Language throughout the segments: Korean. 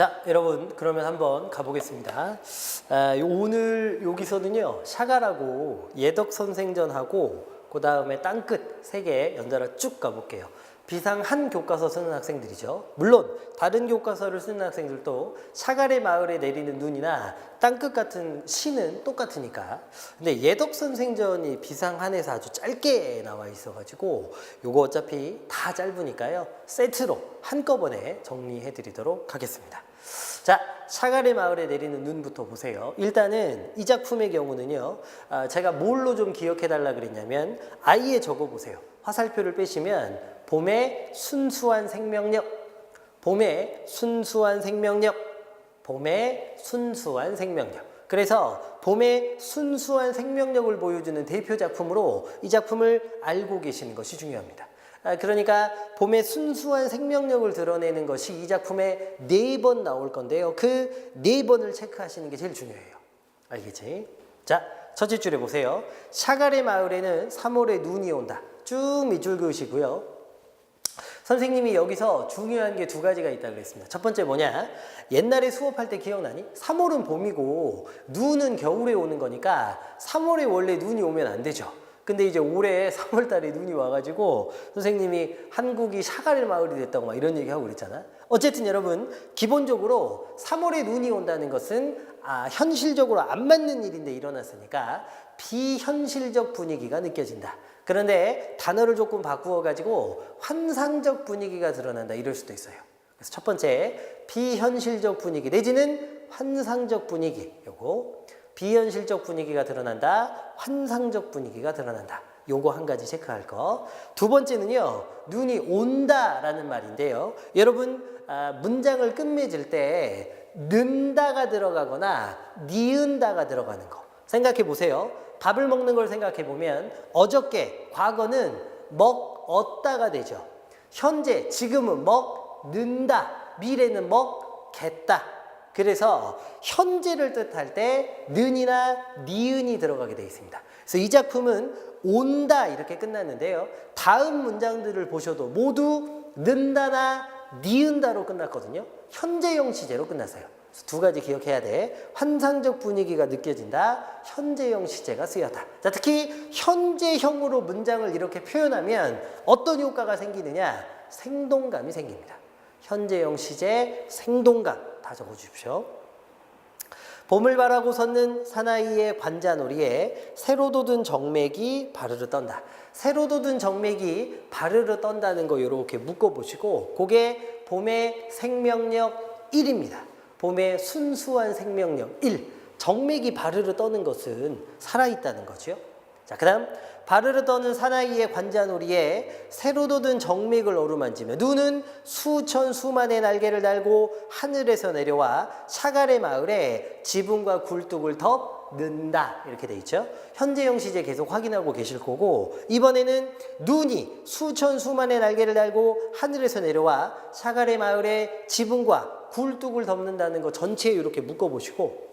자, 여러분 그러면 한번 가보겠습니다. 아, 요- 오늘 여기서는요 샤가라고 예덕 선생전하고 그 다음에 땅끝 세 개 연달아 쭉 가볼게요. 비상 한 교과서 쓰는 학생들이죠. 물론 다른 교과서를 쓰는 학생들도 샤갈의 마을에 내리는 눈이나 땅끝 같은 시는 똑같으니까. 근데 예덕 선생전이 비상 한에서 아주 짧게 나와 있어가지고 요거 어차피 다 짧으니까요 세트로 한꺼번에 정리해 드리도록 하겠습니다. 자, 샤갈의 마을에 내리는 눈부터 보세요. 일단은 이 작품의 경우는요, 아, 제가 뭘로 좀 기억해 달라 그랬냐면, 아예 적어 보세요. 화살표를 빼시면, 봄의 순수한 생명력, 봄의 순수한 생명력, 봄의 순수한 생명력. 그래서 봄의 순수한 생명력을 보여주는 대표 작품으로 이 작품을 알고 계시는 것이 중요합니다. 아, 그러니까 봄의 순수한 생명력을 드러내는 것이 이 작품에 네 번 나올 건데요. 그 네 번을 체크하시는 게 제일 중요해요. 알겠지? 자, 첫째 줄에 보세요. 샤갈의 마을에는 3월에 눈이 온다. 쭉 밑줄 그으시고요. 선생님이 여기서 중요한 게 두 가지가 있다고 그랬습니다. 첫 번째 뭐냐? 옛날에 수업할 때 기억나니? 3월은 봄이고 눈은 겨울에 오는 거니까 3월에 원래 눈이 오면 안 되죠. 근데 이제 올해 3월 달에 눈이 와가지고 선생님이 한국이 샤갈 마을이 됐다고 막 이런 얘기하고 그랬잖아. 어쨌든 여러분, 기본적으로 3월에 눈이 온다는 것은 아, 현실적으로 안 맞는 일인데 일어났으니까 비현실적 분위기가 느껴진다. 그런데 단어를 조금 바꾸어 가지고 환상적 분위기가 드러난다 이럴 수도 있어요. 그래서 첫 번째 비현실적 분위기 내지는 환상적 분위기 요거 비현실적 분위기가 드러난다 환상적 분위기가 드러난다 요거 한 가지 체크할 거. 두 번째는요 눈이 온다라는 말인데요. 여러분 아, 문장을 끝맺을 때 는다가 들어가거나 니은다가 들어가는 거 생각해 보세요. 밥을 먹는 걸 생각해 보면 어저께 과거는 먹었다가 되죠. 현재 지금은 먹는다. 미래는 먹겠다. 그래서 현재를 뜻할 때 는이나 니은이 들어가게 되어 있습니다. 그래서 이 작품은 온다 이렇게 끝났는데요. 다음 문장들을 보셔도 모두 는다나 니은다로 끝났거든요. 현재형 시제로 끝났어요. 두 가지 기억해야 돼. 환상적 분위기가 느껴진다. 현재형 시제가 쓰였다. 자, 특히 현재형으로 문장을 이렇게 표현하면 어떤 효과가 생기느냐? 생동감이 생깁니다. 현재형 시제, 생동감 다 적어 주십시오. 봄을 바라고 섰는 사나이의 관자놀이에 새로 돋은 정맥이 바르르 떤다. 새로 돋은 정맥이 바르르 떤다는 거 이렇게 묶어 보시고 그게 봄의 생명력 1입니다. 봄의 순수한 생명력 1. 정맥이 바르르 떠는 것은 살아있다는 거죠. 자, 그 다음, 바르르 떠는 사나이의 관자놀이에 새로 돋은 정맥을 어루만지며 눈은 수천 수만의 날개를 달고 하늘에서 내려와 샤갈의 마을에 지붕과 굴뚝을 덮는다. 이렇게 돼 있죠. 현재형 시제 계속 확인하고 계실 거고, 이번에는 눈이 수천 수만의 날개를 달고 하늘에서 내려와 샤갈의 마을에 지붕과 굴뚝을 덮는다는 거 전체에 이렇게 묶어보시고,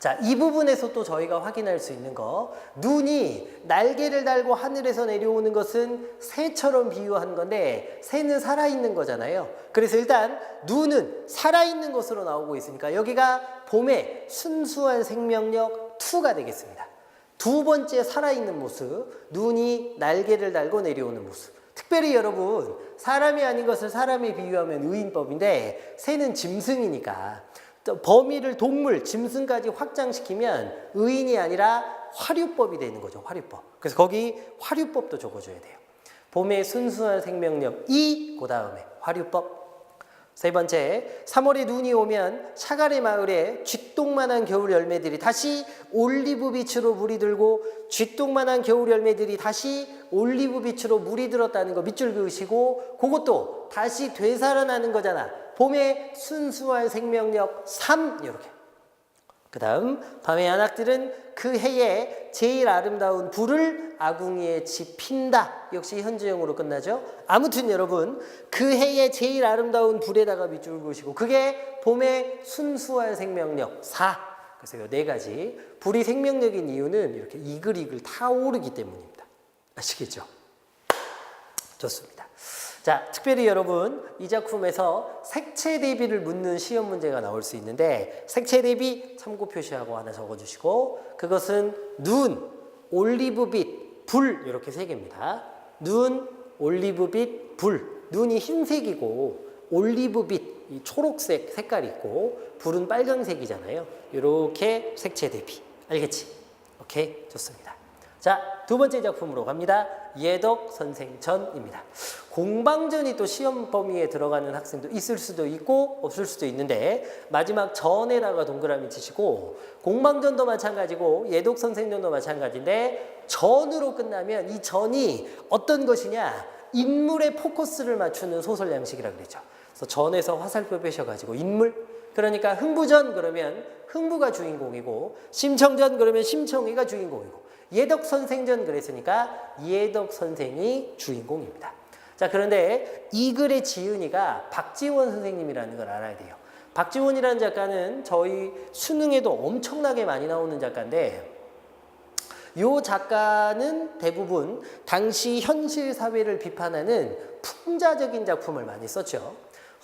자, 이 부분에서 또 저희가 확인할 수 있는 거, 눈이 날개를 달고 하늘에서 내려오는 것은 새처럼 비유한 건데, 새는 살아있는 거잖아요. 그래서 일단, 눈은 살아있는 것으로 나오고 있으니까, 여기가 봄의 순수한 생명력 2가 되겠습니다. 두 번째 살아있는 모습, 눈이 날개를 달고 내려오는 모습. 특별히 여러분, 사람이 아닌 것을 사람에 비유하면 의인법인데, 새는 짐승이니까, 또 범위를 동물, 짐승까지 확장시키면 의인이 아니라 화류법이 되는 거죠. 화류법. 그래서 거기 화류법도 적어줘야 돼요. 봄의 순수한 생명력 2, 그 다음에 화류법. 세 번째, 3월에 눈이 오면 샤갈의 마을에 쥐똥만한 겨울 열매들이 다시 올리브 빛으로 물이 들고 쥐똥만한 겨울 열매들이 다시 올리브 빛으로 물이 들었다는 거 밑줄 그으시고 그것도 다시 되살아나는 거잖아. 봄의 순수한 생명력 3 이렇게. 그 다음 밤의 안악들은 그 해에 제일 아름다운 불을 아궁이에 지핀다. 역시 현재형으로 끝나죠. 아무튼 여러분 그 해에 제일 아름다운 불에다가 밑줄 그으시고 그게 봄의 순수한 생명력 4. 그래서 이 네 가지 불이 생명력인 이유는 이렇게 이글이글 타오르기 때문입니다. 아시겠죠? 좋습니다. 자, 특별히 여러분 이 작품에서 색채 대비를 묻는 시험 문제가 나올 수 있는데 색채 대비 참고 표시하고 하나 적어주시고 그것은 눈, 올리브빛, 불 이렇게 세 개입니다. 눈, 올리브빛, 불. 눈이 흰색이고 올리브빛 이 초록색 색깔이 있고 불은 빨강색이잖아요. 이렇게 색채 대비 알겠지? 오케이 좋습니다. 자, 두 번째 작품으로 갑니다. 예덕 선생전입니다. 공방전이 또 시험 범위에 들어가는 학생도 있을 수도 있고 없을 수도 있는데 마지막 전에다가 동그라미 치시고 공방전도 마찬가지고 예독 선생전도 마찬가지인데 전으로 끝나면 이 전이 어떤 것이냐 인물의 포커스를 맞추는 소설 양식이라 그랬죠. 그래서 전에서 화살표 빼셔가지고 인물 그러니까 흥부전 그러면 흥부가 주인공이고 심청전 그러면 심청이가 주인공이고 예덕 선생전 그랬으니까 예덕 선생이 주인공입니다. 자 그런데 이 글의 지은이가 박지원 선생님이라는 걸 알아야 돼요. 박지원이라는 작가는 저희 수능에도 엄청나게 많이 나오는 작가인데 요 작가는 대부분 당시 현실 사회를 비판하는 풍자적인 작품을 많이 썼죠.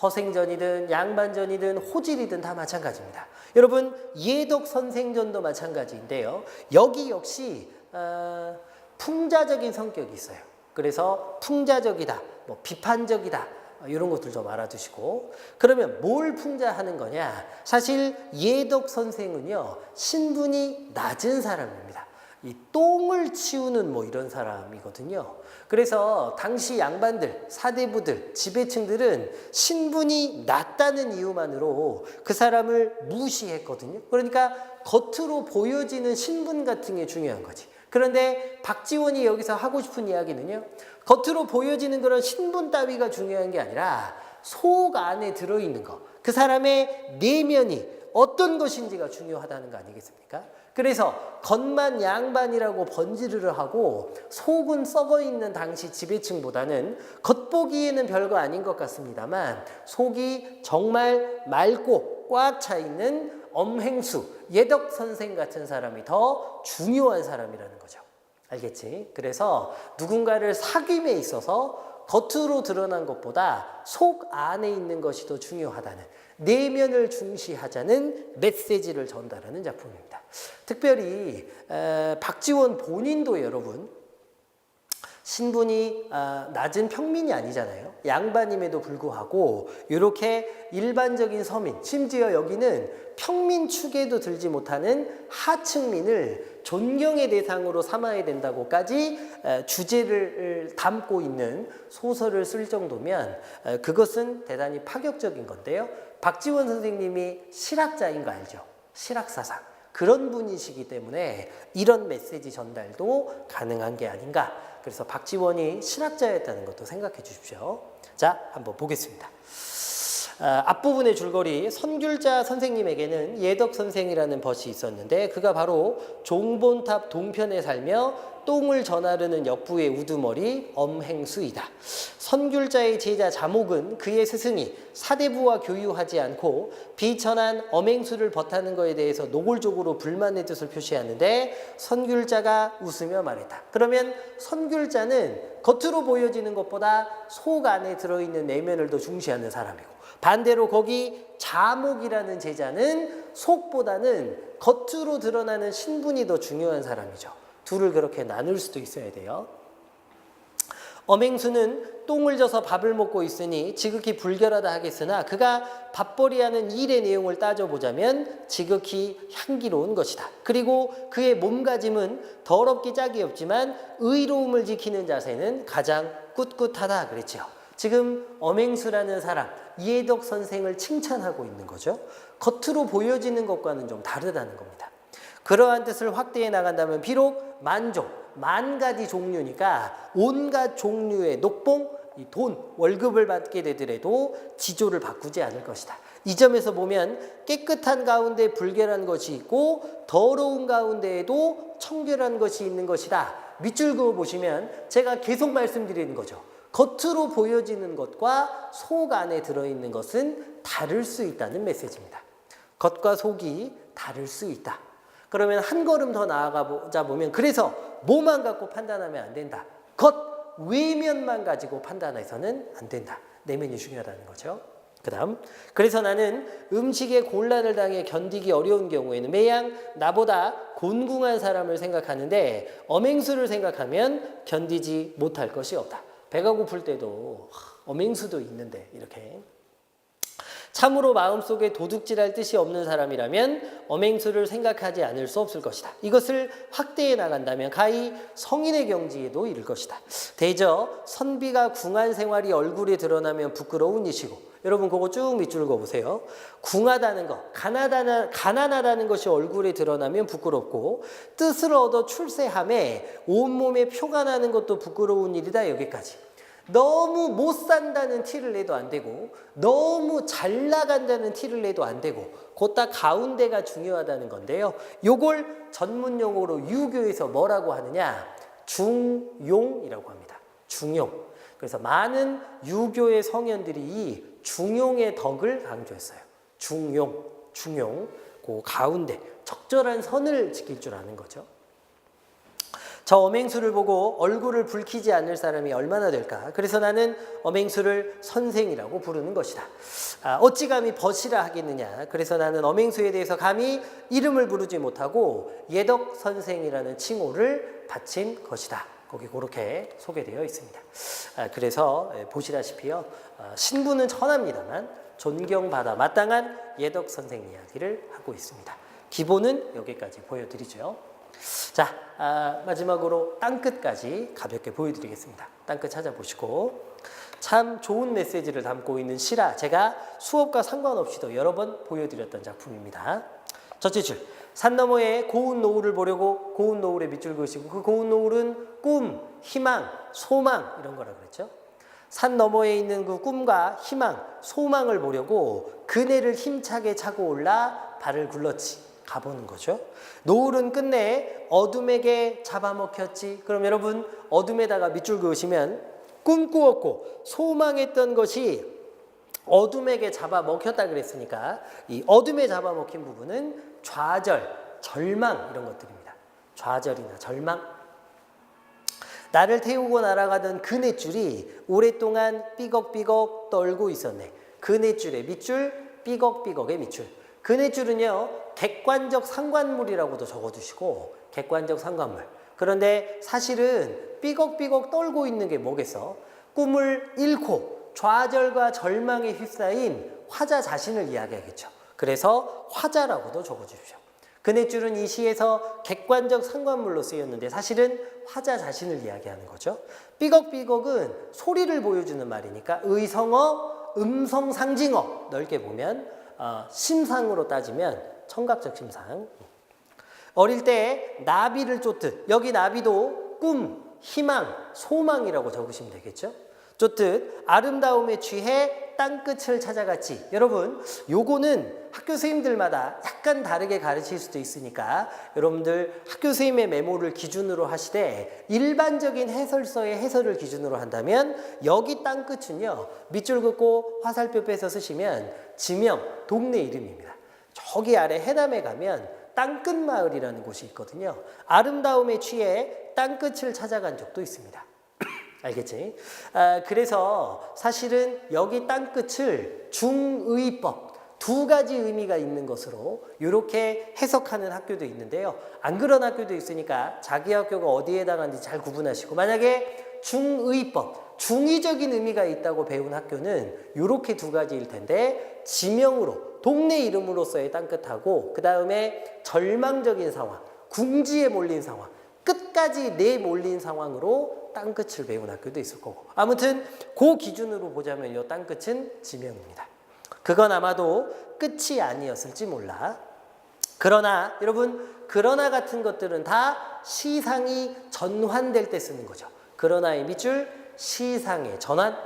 허생전이든 양반전이든 호질이든 다 마찬가지입니다. 여러분 예덕 선생전도 마찬가지인데요. 여기 역시 어, 풍자적인 성격이 있어요. 그래서 풍자적이다, 뭐 비판적이다 어, 이런 것들 좀 알아두시고 그러면 뭘 풍자하는 거냐? 사실 예덕 선생은요 신분이 낮은 사람입니다. 이 똥을 치우는 뭐 이런 사람이거든요. 그래서 당시 양반들, 사대부들, 지배층들은 신분이 낮다는 이유만으로 그 사람을 무시했거든요. 그러니까 겉으로 보여지는 신분 같은 게 중요한 거지. 그런데 박지원이 여기서 하고 싶은 이야기는요. 겉으로 보여지는 그런 신분 따위가 중요한 게 아니라 속 안에 들어있는 거. 그 사람의 내면이 어떤 것인지가 중요하다는 거 아니겠습니까? 그래서 겉만 양반이라고 번지르르 하고 속은 썩어 있는 당시 지배층보다는 겉보기에는 별거 아닌 것 같습니다만 속이 정말 맑고 꽉 차 있는 엄행수 예덕 선생 같은 사람이 더 중요한 사람이라는 거죠. 알겠지? 그래서 누군가를 사귐에 있어서 겉으로 드러난 것보다 속 안에 있는 것이 더 중요하다는 내면을 중시하자는 메시지를 전달하는 작품입니다. 특별히 에, 박지원 본인도 여러분 신분이 아, 낮은 평민이 아니잖아요. 양반임에도 불구하고 이렇게 일반적인 서민, 심지어 여기는 평민 축에도 들지 못하는 하층민을 존경의 대상으로 삼아야 된다고까지 에, 주제를 담고 있는 소설을 쓸 정도면 에, 그것은 대단히 파격적인 건데요. 박지원 선생님이 실학자인 거 알죠? 실학사상. 그런 분이시기 때문에 이런 메시지 전달도 가능한 게 아닌가. 그래서 박지원이 신학자였다는 것도 생각해 주십시오. 자, 한번 보겠습니다. 아, 앞부분의 줄거리 선귤자 선생님에게는 예덕 선생이라는 벗이 있었는데 그가 바로 종본탑 동편에 살며 똥을 전하르는 역부의 우두머리 엄행수이다. 선귤자의 제자 자목은 그의 스승이 사대부와 교유하지 않고 비천한 엄행수를 벗하는 것에 대해서 노골적으로 불만의 뜻을 표시하는데 선귤자가 웃으며 말했다. 그러면 선귤자는 겉으로 보여지는 것보다 속 안에 들어있는 내면을 더 중시하는 사람이고 반대로 거기 자목이라는 제자는 속보다는 겉으로 드러나는 신분이 더 중요한 사람이죠. 둘을 그렇게 나눌 수도 있어야 돼요. 엄행수는 똥을 져서 밥을 먹고 있으니 지극히 불결하다 하겠으나 그가 밥벌이하는 일의 내용을 따져보자면 지극히 향기로운 것이다. 그리고 그의 몸가짐은 더럽기 짝이 없지만 의로움을 지키는 자세는 가장 꿋꿋하다 그랬죠. 지금 엄행수라는 사람 이해덕 선생을 칭찬하고 있는 거죠. 겉으로 보여지는 것과는 좀 다르다는 겁니다. 그러한 뜻을 확대해 나간다면 비록 만종, 만 가지 종류니까 온갖 종류의 녹봉, 이 돈, 월급을 받게 되더라도 지조를 바꾸지 않을 것이다. 이 점에서 보면 깨끗한 가운데 불결한 것이 있고 더러운 가운데에도 청결한 것이 있는 것이다. 밑줄 그어 보시면 제가 계속 말씀드리는 거죠. 겉으로 보여지는 것과 속 안에 들어있는 것은 다를 수 있다는 메시지입니다. 겉과 속이 다를 수 있다. 그러면 한 걸음 더 나아가 보자 보면 그래서 뭐만 갖고 판단하면 안 된다. 겉 외면만 가지고 판단해서는 안 된다. 내면이 중요하다는 거죠. 그 다음 그래서 나는 음식에 곤란을 당해 견디기 어려운 경우에는 매양 나보다 곤궁한 사람을 생각하는데 엄행수를 생각하면 견디지 못할 것이 없다. 배가 고플 때도 하, 엄행수도 있는데 이렇게 참으로 마음속에 도둑질할 뜻이 없는 사람이라면 엄행수를 생각하지 않을 수 없을 것이다. 이것을 확대해 나간다면 가히 성인의 경지에도 이를 것이다. 대저 선비가 궁한 생활이 얼굴에 드러나면 부끄러운 이시고 여러분 그거 쭉 밑줄 그어보세요. 궁하다는 것, 가난하다, 가난하다는 것이 얼굴에 드러나면 부끄럽고 뜻을 얻어 출세함에 온몸에 표가 나는 것도 부끄러운 일이다 여기까지. 너무 못 산다는 티를 내도 안 되고 너무 잘 나간다는 티를 내도 안 되고 곧다 가운데가 중요하다는 건데요. 요걸 전문 용어로 유교에서 뭐라고 하느냐? 중용이라고 합니다. 중용. 그래서 많은 유교의 성현들이 이 중용의 덕을 강조했어요. 중용, 중용. 그 가운데 적절한 선을 지킬 줄 아는 거죠. 저 엄행수를 보고 얼굴을 붉히지 않을 사람이 얼마나 될까? 그래서 나는 엄행수를 선생이라고 부르는 것이다. 아, 어찌 감히 벗이라 하겠느냐? 그래서 나는 엄행수에 대해서 감히 이름을 부르지 못하고 예덕 선생이라는 칭호를 바친 것이다. 거기 그렇게 소개되어 있습니다. 아, 그래서 예, 보시다시피요, 아, 신부는 천합니다만 존경받아 마땅한 예덕 선생 이야기를 하고 있습니다. 기본은 여기까지 보여드리죠. 자, 아, 마지막으로 땅끝까지 가볍게 보여드리겠습니다. 땅끝 찾아보시고 참 좋은 메시지를 담고 있는 시라 제가 수업과 상관없이도 여러 번 보여드렸던 작품입니다. 첫째 줄, 산 너머에 고운 노을을 보려고 고운 노을에 밑줄 그으시고 그 고운 노을은 꿈, 희망, 소망 이런 거라 그랬죠. 산 너머에 있는 그 꿈과 희망, 소망을 보려고 그네를 힘차게 차고 올라 발을 굴렀지. 가보는 거죠. 노을은 끝내 어둠에게 잡아먹혔지. 그럼 여러분 어둠에다가 밑줄 그으시면 꿈꾸었고 소망했던 것이 어둠에게 잡아먹혔다 그랬으니까 이 어둠에 잡아먹힌 부분은 좌절, 절망 이런 것들입니다. 좌절이나 절망. 나를 태우고 날아가던 그네줄이 오랫동안 삐걱삐걱 떨고 있었네. 그네줄의 밑줄, 삐걱삐걱의 밑줄. 그네줄은요 객관적 상관물이라고도 적어두시고 객관적 상관물. 그런데 사실은 삐걱삐걱 떨고 있는 게 뭐겠어? 꿈을 잃고 좌절과 절망에 휩싸인 화자 자신을 이야기하겠죠. 그래서 화자라고도 적어주십시오. 그네줄은 이 시에서 객관적 상관물로 쓰였는데 사실은 화자 자신을 이야기하는 거죠. 삐걱삐걱은 소리를 보여주는 말이니까 의성어, 음성 상징어 넓게 보면 어, 심상으로 따지면 청각적 심상. 어릴 때 나비를 쫓듯 여기 나비도 꿈, 희망, 소망이라고 적으시면 되겠죠. 쫓듯 아름다움에 취해 땅끝을 찾아갔지. 여러분, 요거는 학교 선생님들마다 약간 다르게 가르칠 수도 있으니까 여러분들 학교 선생님의 메모를 기준으로 하시되 일반적인 해설서의 해설을 기준으로 한다면 여기 땅끝은요 밑줄 긋고 화살표 빼서 쓰시면 지명, 동네 이름입니다. 저기 아래 해남에 가면 땅끝 마을이라는 곳이 있거든요. 아름다움에 취해 땅끝을 찾아간 적도 있습니다. 알겠지? 아, 그래서 사실은 여기 땅끝을 중의법 두 가지 의미가 있는 것으로 이렇게 해석하는 학교도 있는데요. 안 그런 학교도 있으니까 자기 학교가 어디에 해당하는지 잘 구분하시고 만약에 중의법 중의적인 의미가 있다고 배운 학교는 이렇게 두 가지일 텐데 지명으로 동네 이름으로서의 땅끝하고 그 다음에 절망적인 상황 궁지에 몰린 상황 끝까지 내몰린 상황으로 땅끝을 배운 학교도 있을 거고 아무튼 그 기준으로 보자면 이 땅끝은 지명입니다. 그건 아마도 끝이 아니었을지 몰라. 그러나 여러분 그러나 같은 것들은 다 시상이 전환될 때 쓰는 거죠. 그러나의 밑줄 시상의 전환.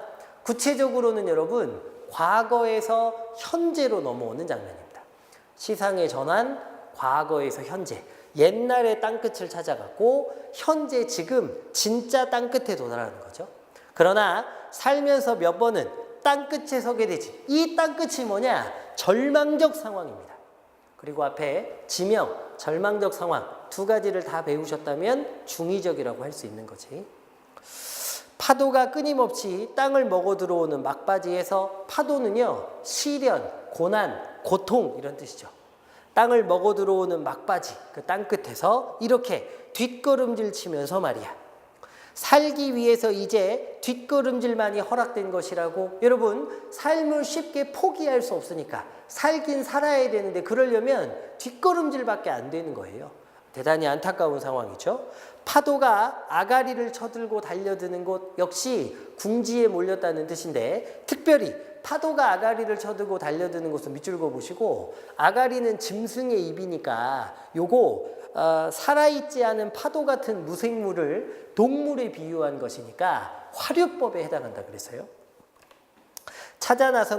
구체적으로는 여러분 과거에서 현재로 넘어오는 장면입니다. 시상의 전환, 과거에서 현재. 옛날의 땅끝을 찾아갔고 현재 지금 진짜 땅끝에 도달하는 거죠. 그러나 살면서 몇 번은 땅끝에 서게 되지. 이 땅끝이 뭐냐? 절망적 상황입니다. 그리고 앞에 지명, 절망적 상황 두 가지를 다 배우셨다면 중의적이라고 할 수 있는 거지. 파도가 끊임없이 땅을 먹어 들어오는 막바지에서 파도는요 시련, 고난, 고통 이런 뜻이죠. 땅을 먹어 들어오는 막바지 그 땅 끝에서 이렇게 뒷걸음질 치면서 말이야. 살기 위해서 이제 뒷걸음질만이 허락된 것이라고 여러분 삶을 쉽게 포기할 수 없으니까 살긴 살아야 되는데 그러려면 뒷걸음질밖에 안 되는 거예요. 대단히 안타까운 상황이죠. 파도가 아가리를 쳐들고 달려드는 곳 역시 궁지에 몰렸다는 뜻인데 특별히 파도가 아가리를 쳐들고 달려드는 곳은 밑줄 그어 보시고 아가리는 짐승의 입이니까 요거 어, 살아있지 않은 파도 같은 무생물을 동물에 비유한 것이니까 화류법에 해당한다 그랬어요. 찾아 나선